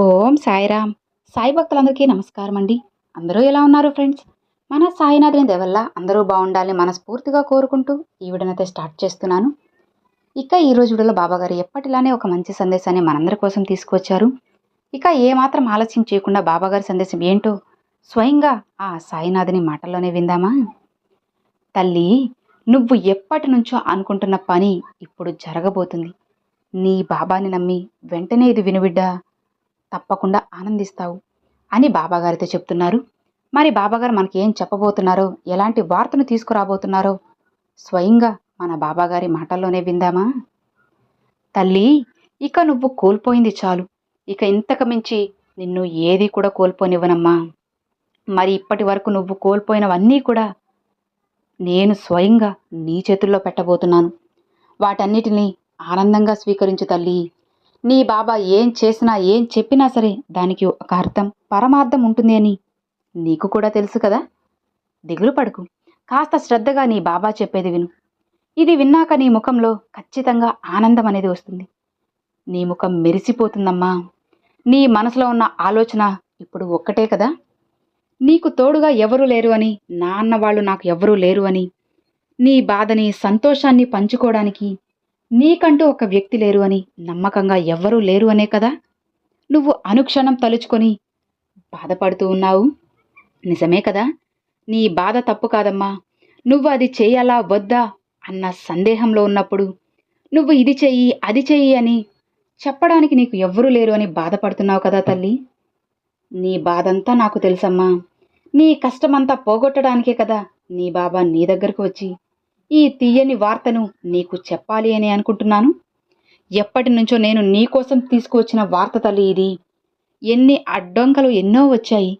ఓం సాయిరామ్. సాయి భక్తులందరికీ నమస్కారం అండి అందరూ ఎలా ఉన్నారు ఫ్రెండ్స్? మన సాయినాథుని దేవల్ల అందరూ బాగుండాలని మనస్ఫూర్తిగా కోరుకుంటూ ఈ విడనైతే స్టార్ట్ చేస్తున్నాను. ఇక ఈ రోజు వీడియోలో బాబాగారు ఎప్పటిలానే ఒక మంచి సందేశాన్ని మనందరి కోసం తీసుకొచ్చారు ఇక ఏమాత్రం ఆలస్యం చేయకుండా బాబాగారి సందేశం ఏంటో స్వయంగా ఆ సాయినాథుని మాటల్లోనే విందామా? తల్లి నువ్వు ఎప్పటి నుంచో అనుకుంటున్న పని ఇప్పుడు జరగబోతుంది. నీ బాబాని నమ్మి వెంటనే ఇది వినుబిడ్డా తప్పకుండా ఆనందిస్తావు అని బాబాగారితో చెప్తున్నారు. మరి బాబాగారు మనకి ఏం చెప్పబోతున్నారో ఎలాంటి వార్తను తీసుకురాబోతున్నారో స్వయంగా మన బాబాగారి మాటల్లోనే విందామా? తల్లి ఇక నువ్వు కోల్పోయింది చాలు. ఇక ఇంతకు మించి నిన్ను ఏది కూడా కోల్పోనివ్వనమ్మా. మరి ఇప్పటి వరకు నువ్వు కోల్పోయినవన్నీ కూడా నేను స్వయంగా నీ చేతుల్లో పెట్టబోతున్నాను. వాటన్నిటినీ ఆనందంగా స్వీకరించు తల్లి. నీ బాబా ఏం చేసినా ఏం చెప్పినా సరే దానికి ఒక అర్థం పరమార్థం ఉంటుంది అని నీకు కూడా తెలుసు కదా? దిగులు పడుకు. కాస్త శ్రద్ధగా నీ బాబా చెప్పేది విను. ఇది విన్నాక నీ ముఖంలో ఖచ్చితంగా ఆనందం అనేది వస్తుంది. నీ ముఖం మెరిసిపోతుందమ్మా. నీ మనసులో ఉన్న ఆలోచన ఇప్పుడు ఒక్కటే కదా? నీకు తోడుగా ఎవరూ లేరు అని నాన్న వాళ్ళు నాకు ఎవరూ లేరు అని నీ బాధని సంతోషాన్ని పంచుకోవడానికి నీకంటూ ఒక వ్యక్తి లేరు అని నమ్మకంగా ఎవ్వరూ లేరు అనే కదా? నువ్వు అనుక్షణం తలుచుకొని బాధపడుతూ ఉన్నావు? నిజమే కదా? నీ బాధ తప్పు కాదమ్మా. నువ్వు అది చేయాలా వద్దా అన్న సందేహంలో ఉన్నప్పుడు నువ్వు ఇది చెయ్యి అది చెయ్యి అని చెప్పడానికి నీకు ఎవ్వరూ లేరు అని బాధపడుతున్నావు కదా తల్లి? నీ బాధంతా నాకు తెలుసమ్మా. నీ కష్టమంతా పోగొట్టడానికే కదా నీ బాబా నీ దగ్గరకు వచ్చి ఈ తీయని వార్తను నీకు చెప్పాలి అని అనుకుంటున్నాను. ఎప్పటి నుంచో నేను నీకోసం తీసుకువచ్చిన వార్త తల్లి ఇది. ఎన్ని అడ్డంకలు ఎన్నో వచ్చాయి.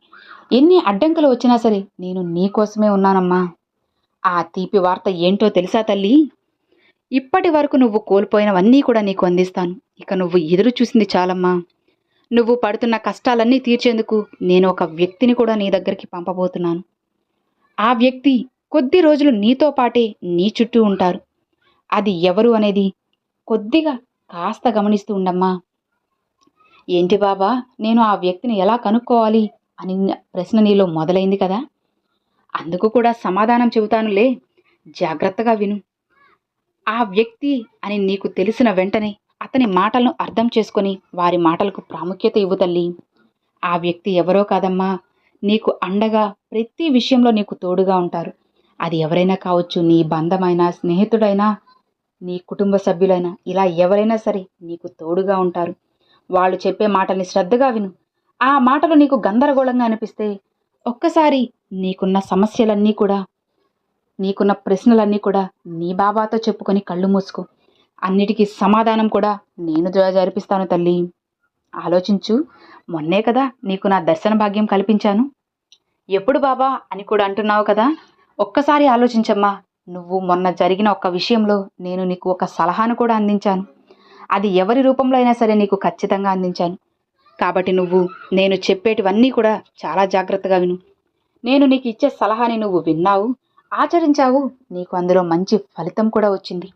ఎన్ని అడ్డంకలు వచ్చినా సరే నేను నీ కోసమే ఉన్నానమ్మా. ఆ తీపి వార్త ఏంటో తెలుసా తల్లి? ఇప్పటి వరకు నువ్వు కోల్పోయినవన్నీ కూడా నీకు అందిస్తాను. ఇక నువ్వు ఎదురు చూసింది చాలమ్మా. నువ్వు పడుతున్న కష్టాలన్నీ తీర్చేందుకు నేను ఒక వ్యక్తిని కూడా నీ దగ్గరికి పంపబోతున్నాను. ఆ వ్యక్తి కొద్ది రోజులు నీతో పాటే నీ చుట్టూ ఉంటారు. అది ఎవరు అనేది కొద్దిగా కాస్త గమనిస్తూ ఉండమ్మా. ఏంటి బాబా నేను ఆ వ్యక్తిని ఎలా కనుక్కోవాలి అని ప్రశ్న నీలో మొదలైంది కదా. అందుకు కూడా సమాధానం చెబుతానులే. జాగ్రత్తగా విను. ఆ వ్యక్తి అని నీకు తెలిసిన వెంటనే అతని మాటలను అర్థం చేసుకొని వారి మాటలకు ప్రాముఖ్యత ఇవ్వు తల్లి. ఆ వ్యక్తి ఎవరో కాదమ్మా. నీకు అండగా ప్రతి విషయంలో నీకు తోడుగా ఉంటారు. అది ఎవరైనా కావచ్చు నీ బంధమైనా స్నేహితుడైనా నీ కుటుంబ సభ్యులైనా ఇలా ఎవరైనా సరే నీకు తోడుగా ఉంటారు. వాళ్ళు చెప్పే మాటల్ని శ్రద్ధగా విను. ఆ మాటలు నీకు గందరగోళంగా అనిపిస్తే ఒక్కసారి నీకున్న సమస్యలన్నీ కూడా నీకున్న ప్రశ్నలన్నీ కూడా నీ బాబాతో చెప్పుకొని కళ్ళు మూసుకో. అన్నిటికీ సమాధానం కూడా నేను జరిపిస్తాను తల్లి. ఆలోచించు. మొన్నే కదా నీకు నా దర్శన భాగ్యం కల్పించాను. ఎప్పుడు బాబా అని కూడా అంటున్నావు కదా? ఒక్కసారి ఆలోచించమ్మా నువ్వు మొన్న జరిగిన ఒక విషయంలో నేను నీకు ఒక సలహాను కూడా అందించాను. అది ఎవరి రూపంలో అయినా సరే నీకు ఖచ్చితంగా అందించాను. కాబట్టి నువ్వు నేను చెప్పేటివన్నీ కూడా చాలా జాగ్రత్తగా విను. నేను నీకు ఇచ్చే సలహాని నువ్వు విన్నావు ఆచరించావు నీకు అందులో మంచి ఫలితం కూడా వచ్చింది.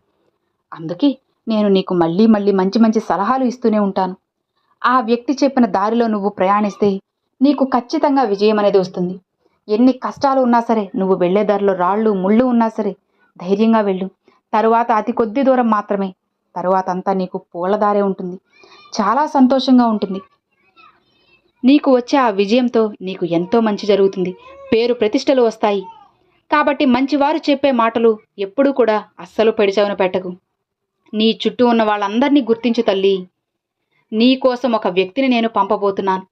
అందుకే నేను నీకు మళ్ళీ మళ్ళీ మంచి మంచి సలహాలు ఇస్తూనే ఉంటాను. ఆ వ్యక్తి చెప్పిన దారిలో నువ్వు ప్రయాణిస్తే నీకు ఖచ్చితంగా విజయం అనేది వస్తుంది. ఎన్ని కష్టాలు ఉన్నా సరే నువ్వు వెళ్ళే దారిలో రాళ్ళు ముళ్ళు ఉన్నా సరే ధైర్యంగా వెళ్ళు. తరువాత అతి కొద్ది దూరం మాత్రమే. తరువాత అంతా నీకు పూలదారే ఉంటుంది. చాలా సంతోషంగా ఉంటుంది. నీకు వచ్చే ఆ విజయంతో నీకు ఎంతో మంచి జరుగుతుంది. పేరు ప్రతిష్టలు వస్తాయి. కాబట్టి మంచివారు చెప్పే మాటలు ఎప్పుడూ కూడా అస్సలు పెడిచవన పెట్టకు. నీ చుట్టూ ఉన్న వాళ్ళందరినీ గుర్తించు తల్లి. నీ కోసం ఒక వ్యక్తిని నేను పంపబోతున్నాను.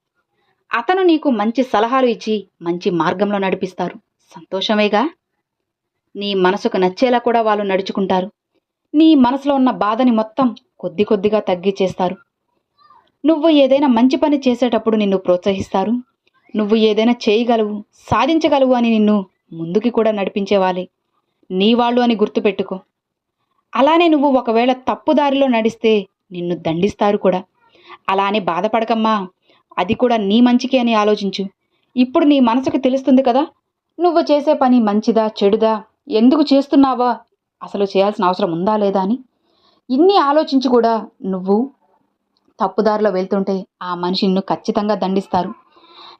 అతను నీకు మంచి సలహాలు ఇచ్చి మంచి మార్గంలో నడిపిస్తారు. సంతోషమేగా? నీ మనసుకు నచ్చేలా కూడా వాళ్ళు నడుచుకుంటారు. నీ మనసులో ఉన్న బాధని మొత్తం కొద్ది కొద్దిగా తగ్గిచేస్తారు. నువ్వు ఏదైనా మంచి పని చేసేటప్పుడు నిన్ను ప్రోత్సహిస్తారు. నువ్వు ఏదైనా చేయగలవు సాధించగలవు అని నిన్ను ముందుకి కూడా నడిపించేవాళ్ళే. నీ వాళ్ళు అని గుర్తుపెట్టుకో. అలానే నువ్వు ఒకవేళ తప్పు దారిలో నడిస్తే నిన్ను దండిస్తారు కూడా. అలానే బాధపడకమ్మా. అది కూడా నీ మంచికి అని ఆలోచించు. ఇప్పుడు నీ మనసుకు తెలుస్తుంది కదా నువ్వు చేసే పని మంచిదా చెడుదా ఎందుకు చేస్తున్నావా అసలు చేయాల్సిన అవసరం ఉందా లేదా అని. ఇన్ని ఆలోచించి కూడా నువ్వు తప్పుదారిలో వెళ్తుంటే ఆ మనిషి నిన్ను ఖచ్చితంగా దండిస్తారు.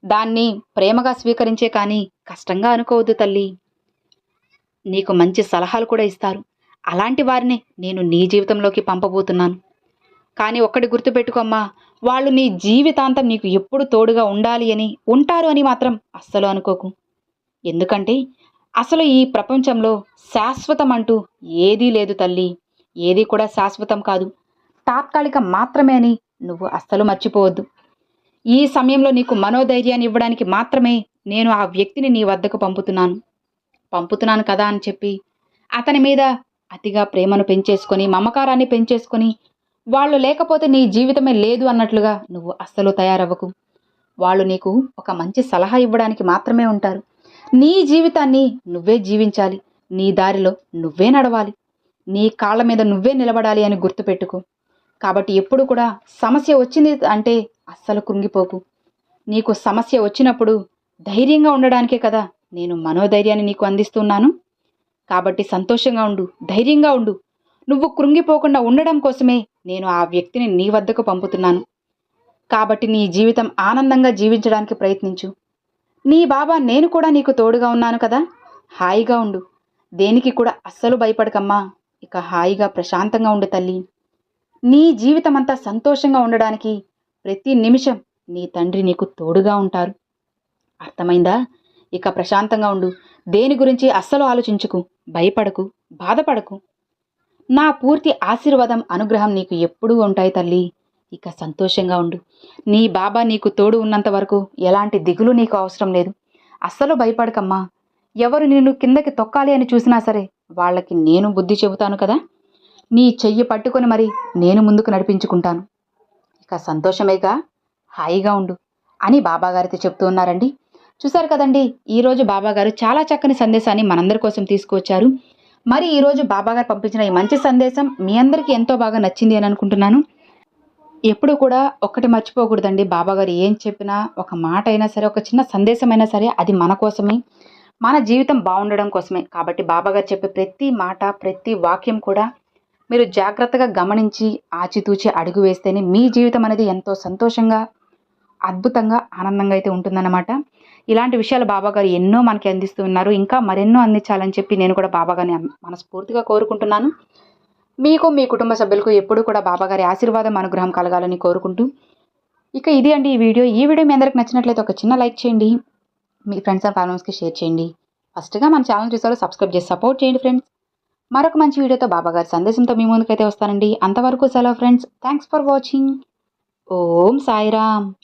దాన్ని ప్రేమగా స్వీకరించే కానీ కష్టంగా అనుకోవద్దు తల్లి. నీకు మంచి సలహాలు కూడా ఇస్తారు. అలాంటి వారిని నేను నీ జీవితంలోకి పంపబోతున్నాను. కానీ ఒక్కటి గుర్తుపెట్టుకోమ్మా వాళ్ళు నీ జీవితాంతం నీకు ఎప్పుడు తోడుగా ఉండాలి అని ఉంటారు అని మాత్రం అస్సలు అనుకోకు. ఎందుకంటే అసలు ఈ ప్రపంచంలో శాశ్వతం అంటూ ఏదీ లేదు తల్లి. ఏదీ కూడా శాశ్వతం కాదు. తాత్కాలికం మాత్రమే అని నువ్వు అస్సలు మర్చిపోవద్దు. ఈ సమయంలో నీకు మనోధైర్యాన్ని ఇవ్వడానికి మాత్రమే నేను ఆ వ్యక్తిని నీ వద్దకు పంపుతున్నాను. పంపుతున్నాను కదా అని చెప్పి అతని మీద అతిగా ప్రేమను పెంచేసుకొని మమకారాన్ని పెంచేసుకొని వాళ్ళు లేకపోతే నీ జీవితమే లేదు అన్నట్లుగా నువ్వు అస్సలు తయారవ్వకు. వాళ్ళు నీకు ఒక మంచి సలహా ఇవ్వడానికి మాత్రమే ఉంటారు. నీ జీవితాన్ని నువ్వే జీవించాలి. నీ దారిలో నువ్వే నడవాలి. నీ కాళ్ళ మీద నువ్వే నిలబడాలి అని గుర్తుపెట్టుకో. కాబట్టి ఎప్పుడు కూడా సమస్య వచ్చింది అంటే అస్సలు కృంగిపోకు. నీకు సమస్య వచ్చినప్పుడు ధైర్యంగా ఉండడానికే కదా నేను మనోధైర్యాన్ని నీకు అందిస్తున్నాను. కాబట్టి సంతోషంగా ఉండు ధైర్యంగా ఉండు. నువ్వు కృంగిపోకుండా ఉండడం కోసమే నేను ఆ వ్యక్తిని నీ వద్దకు పంపుతున్నాను. కాబట్టి నీ జీవితం ఆనందంగా జీవించడానికి ప్రయత్నించు. నీ బాబా నేను కూడా నీకు తోడుగా ఉన్నాను కదా? హాయిగా ఉండు. దేనికి కూడా అస్సలు భయపడకమ్మా. ఇక హాయిగా ప్రశాంతంగా ఉండు తల్లి. నీ జీవితం అంతా సంతోషంగా ఉండడానికి ప్రతి నిమిషం నీ తండ్రి నీకు తోడుగా ఉంటారు. అర్థమైందా? ఇక ప్రశాంతంగా ఉండు. దేని గురించి అస్సలు ఆలోచించుకు. భయపడకు. బాధపడకు. నా పూర్తి ఆశీర్వాదం అనుగ్రహం నీకు ఎప్పుడూ ఉంటాయి తల్లి. ఇక సంతోషంగా ఉండు. నీ బాబా నీకు తోడు ఉన్నంత వరకు ఎలాంటి దిగులు నీకు అవసరం లేదు. అస్సలు భయపడకమ్మా. ఎవరు నిన్ను కిందకి తొక్కాలి అని చూసినా సరే వాళ్ళకి నేను బుద్ధి చెబుతాను కదా? నీ చెయ్యి పట్టుకొని మరి నేను ముందుకు నడిపించుకుంటాను. ఇక సంతోషమేగా? హాయిగా ఉండు అని బాబాగారితో చెప్తూ ఉన్నారండి. చూశారు కదండి ఈరోజు బాబాగారు చాలా చక్కని సందేశాన్ని మనందరి కోసం తీసుకువచ్చారు. మరి ఈరోజు బాబాగారు పంపించిన ఈ మంచి సందేశం మీ అందరికీ ఎంతో బాగా నచ్చింది అని అనుకుంటున్నాను. ఎప్పుడు కూడా ఒక్కటి మర్చిపోకూడదండి బాబాగారు ఏం చెప్పినా ఒక మాట అయినా సరే ఒక చిన్న సందేశం అయినా సరే అది మన కోసమే. మన జీవితం బాగుండడం కోసమే. కాబట్టి బాబాగారు చెప్పే ప్రతి మాట ప్రతి వాక్యం కూడా మీరు జాగ్రత్తగా గమనించి ఆచితూచి అడుగు వేస్తేనే మీ జీవితం అనేది ఎంతో సంతోషంగా అద్భుతంగా ఆనందంగా అయితే ఉంటుందన్నమాట. ఇలాంటి విషయాలు బాబాగారు ఎన్నో మనకి అందిస్తూ ఉన్నారు. ఇంకా మరెన్నో అందించాలని చెప్పి నేను కూడా బాబాగారిని అన్- మనస్ఫూర్తిగా కోరుకుంటున్నాను. మీకు మీ కుటుంబ సభ్యులకు ఎప్పుడూ కూడా బాబాగారి ఆశీర్వాదం అనుగ్రహం కలగాలని కోరుకుంటూ. ఇక ఇది అండి ఈ వీడియో. ఈ వీడియో మీ అందరికి నచ్చినట్లయితే ఒక చిన్న లైక్ చేయండి. మీ ఫ్రెండ్స్ అండ్ ఫ్యామిలీస్కి షేర్ చేయండి. ఫస్ట్గా మన ఛానల్ చూసారో సబ్స్క్రైబ్ చేసి సపోర్ట్ చేయండి ఫ్రెండ్స్. మరొక మంచి వీడియోతో బాబాగారి సందేశంతో మీ ముందుకైతే వస్తానండి. అంతవరకు సెలవు friends. Thanks for watching. Om Sairam.